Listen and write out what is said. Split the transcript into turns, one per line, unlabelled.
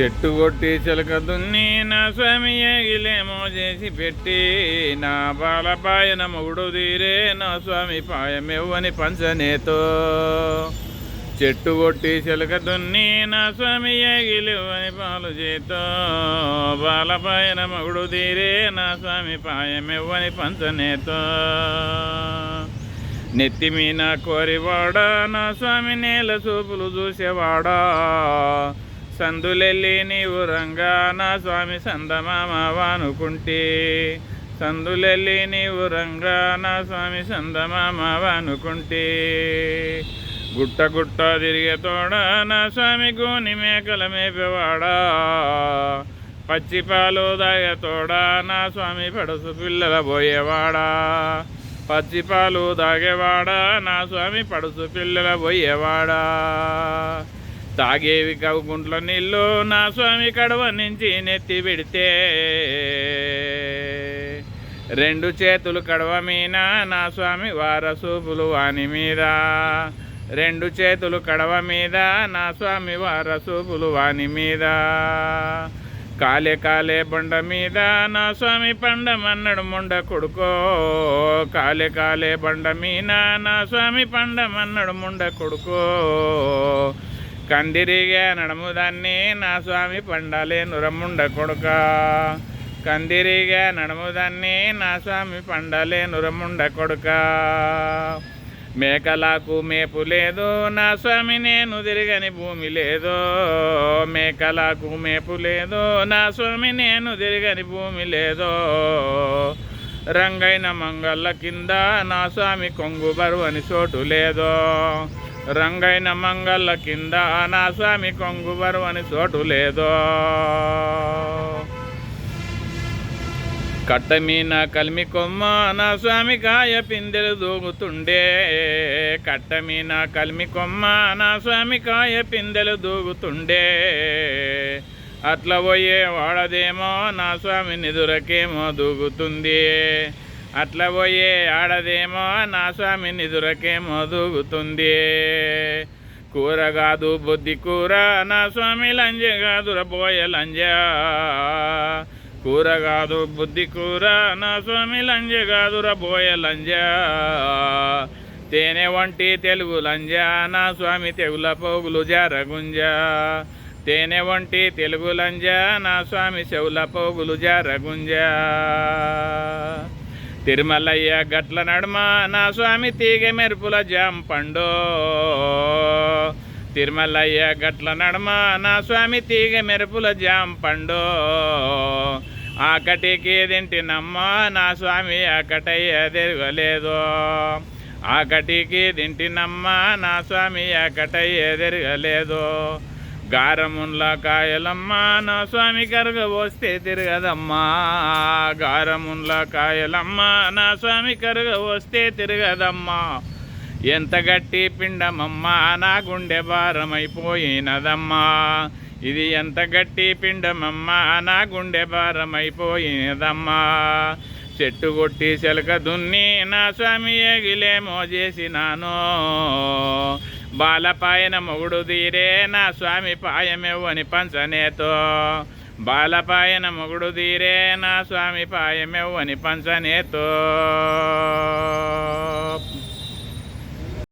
చెట్టు కొట్టి చిలక దున్ని నా స్వామి ఏగిలేమో చేసి పెట్టి నా బాల పాయన మొగుడు తీరే నా స్వామి పాయమెవ్వని పంచనేతో. చెట్టు కొట్టి చిలక దున్ని నా స్వామి ఏగిలివ్వని పాలు చేతో. బాల పాయన మొగుడు తీరే నా స్వామి పాయమెవ్వని పంచనేతో. నెత్తి మీన కోరివాడా నా స్వామి నేల చూపులు చూసేవాడా. సందులెల్లి నీవు రంగాన స్వామి సందమామవానుకుంటే సందులెల్లి నీవు రంగాన స్వామి సందమామవానుకుంటే గుట్ట గుట్ట తిరిగే తోడ నా స్వామి గోని మేకల మేపేవాడా పచ్చి పాలు దాగే తోడ నా స్వామి పడసు పిల్లల పోయేవాడా పచ్చి పాలు తాగేవాడా నా స్వామి పడుసు పిల్లల పోయేవాడా తాగేవి కవుగుంట్ల నీళ్ళు నా స్వామి కడవ నుంచి నెత్తి పెడితే. రెండు చేతులు కడవ మీన నా స్వామి వారసూపులు వాని మీద. రెండు చేతులు కడవ మీద నా స్వామి వారసూపులు వాని మీద. కాలే కాలే బండ మీద నా స్వామి పండమన్నడు ముండ కొడుకో. కాలే కాలే బండ మీద నా స్వామి పండమన్నడు ముండ కొడుకో. కందిరిగా నడముదాన్ని నా స్వామి పండాలే నురముండ కొడుక. కందిరిగా నడముదాన్ని నా స్వామి పండాలే నురముండ కొడుక. మేకలకు మేపు లేదు నా స్వామి నేను తిరగని భూమి లేదు. మేకలకు మేపు లేదు నా స్వామి నేను తిరగని భూమి లేదు. రంగైన మంగళ్ళ కింద నా స్వామి కొంగు బరువని చోటు లేదో. రంగైన మంగళ్ళ కింద నా స్వామి కొంగు బరువని చోటు లేదో. కట్టమీన కలిమి కొమ్మ నా స్వామి కాయ పిందెలు దూగుతుండే. కట్టమీన కలిమి కొమ్మ నా స్వామి కాయ పిందెలు దూగుతుండే. అట్లా పోయే వాడదేమో నా స్వామి నిదురకేమో దూగుతుంది. అట్లా పోయే ఆడదేమో నా స్వామి నిదురకేమో దూగుతుంది కూర కాదు బుద్ధి కూర నా స్వామి లంజ కాదుర పోయే లంజా. కూర కాదు బుద్ధి కూర నా స్వామి లంజ కాదుర బోయ లంజ. తేనె వంటి తెలుగు లంజ నా స్వామి తెగుల పోగులు జారగుంజ తేనె వంటి తెలుగు లంజ నా స్వామి చెవుల పోగులు జారగుంజ తిరుమలయ్య గట్ల నడుమ నా స్వామి తీగ మెరుపుల జాంపండో తిరుమలయ్య గట్ల నడుమ నా స్వామి తీగ మెరుపుల జాంపండో ఆకటికి తింటినమ్మా నా స్వామి ఆకటయ్య తిరగలేదో ఆకటికి తింటినమ్మా నా స్వామి ఆకటయ్య తిరగలేదో గారమున్ల కాయలమ్మా నా స్వామి కరగ వస్తే తిరగదమ్మా. గారమున్ల కాయలమ్మా నా స్వామి కరగ వస్తే తిరగదమ్మా. ఎంత గట్టి పిండమమ్మా నా గుండె భారమైపోయినదమ్మా. ఇది ఎంత గట్టి పిండమమ్మా నా గుండె భారమైపోయినదమ్మా. చెట్టు కొట్టి చెలక దున్ని నా స్వామి ఎగిలేమో చేసినాను. బాలపాయన మొగుడు తీరే నా స్వామి పాయమెవ్వని పంచనేతో బాలపాయన మొగుడు తీరే నా స్వామి పాయమెవ్వని పంచనేతో